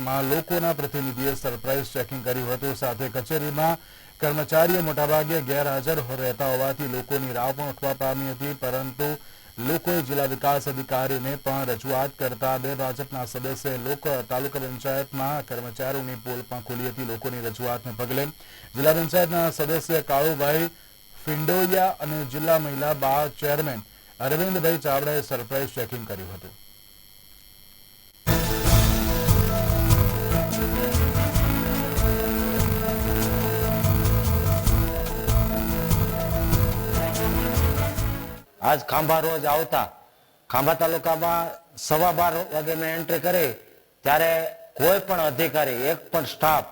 પંચાયતમાં લોકોના પ્રતિનિધિએ surprise checking કર્યું હતું. સાથે કચેરીમાં કર્મચારીઓ મોટાભાગે ગેરહાજર રહેતા હોવાથી લોકોની રાહ પણ ઉઠવા પામી હતી, પરંતુ લોકોએ જિલ્લા વિકાસ અધિકારીને પણ રજૂઆત કરતા બે ભાજપના સદસ્ય લોક તાલુકા પંચાયતમાં કર્મચારીઓની પોલ પણ ખોલી હતી. લોકોની રજૂઆતને પગલે જિલ્લા પંચાયતના સદસ્ય કાળુભાઈ ફિંડોયા અને જિલ્લા મહિલા બાળ ચેરમેન અરવિંદભાઈ ચાવડાએ સરપ્રાઇઝ ચેકિંગ કર્યું હતું. આજ ખાંભા રોજ આવતા. ખાંભા તાલુકામાં સવા બાર વાગે મેં એન્ટ્રી કરી. ત્યારે કોઈ પણ અધિકારી, એક પણ સ્ટાફ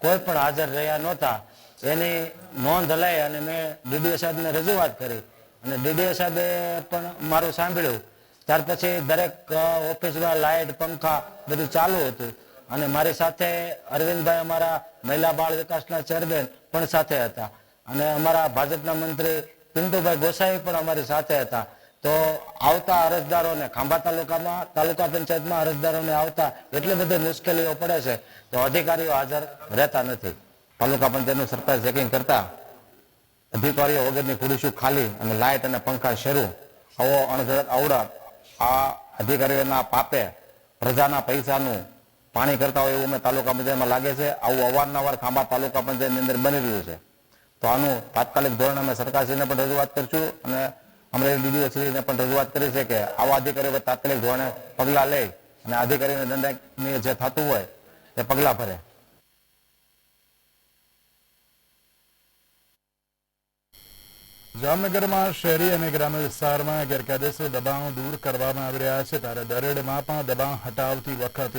કોઈ પણ હાજર રહ્યા નહોતા. એની નોંધ લઈ અને મેં ડીડીઓ સાહેબને રજૂઆત કરી. અને ડીડીઓ સાહેબે પણ મારું સાંભળ્યું. ત્યાર પછી દરેક ઓફિસમાં લાઇટ, પંખા બધું ચાલુ હતું. અને મારી સાથે અરવિંદભાઈ અમારા મહિલા બાળ વિકાસના ચેરમેન પણ સાથે હતા. અને અમારા ભાજપના મંત્રી પિન્ટુભાઈ ગોસાઈ પણ અમારી સાથે હતા. તો આવતા અરજદારોને ખાંભા તાલુકામાં, તાલુકા પંચાયતમાં અરજદારોને આવતા એટલી બધી મુશ્કેલીઓ પડે છે તો અધિકારીઓ હાજર રહેતા નથી. તાલુકા પંચાયતનું સરકાર ચેકિંગ કરતા અધિકારીઓ વગરની ખુરશીઓ ખાલી અને લાઇટ અને પંખા શરૂ. આવો અણઘડત આવડા આ અધિકારીઓના પાપે પ્રજાના પૈસાનું પાણી કરતા હોય એવું મેં તાલુકા પંચાયતમાં લાગે છે. આવું અવારનવાર ખાંભા તાલુકા પંચાયતની અંદર બની રહ્યું છે. તો આનું તાત્કાલિક ધોરણે અમે સરકારશ્રીને પણ રજૂઆત કરશું અને અમરેલી ડીડીઓ શ્રીને પણ રજૂઆત કરી છે કે આવા અધિકારીઓ તાત્કાલિક ધોરણે પગલાં લે અને અધિકારીને દંડનીય જે થતું હોય તે પગલાં ભરે. જામનગરમાં શહેરી અને ગ્રામ્ય વિસ્તારમાં ગેરકાયદેસર દબાણો દૂર કરવામાં આવી રહ્યા છે. ત્યારે દરેડમાં પણ દબાણ હટાવતી વખતે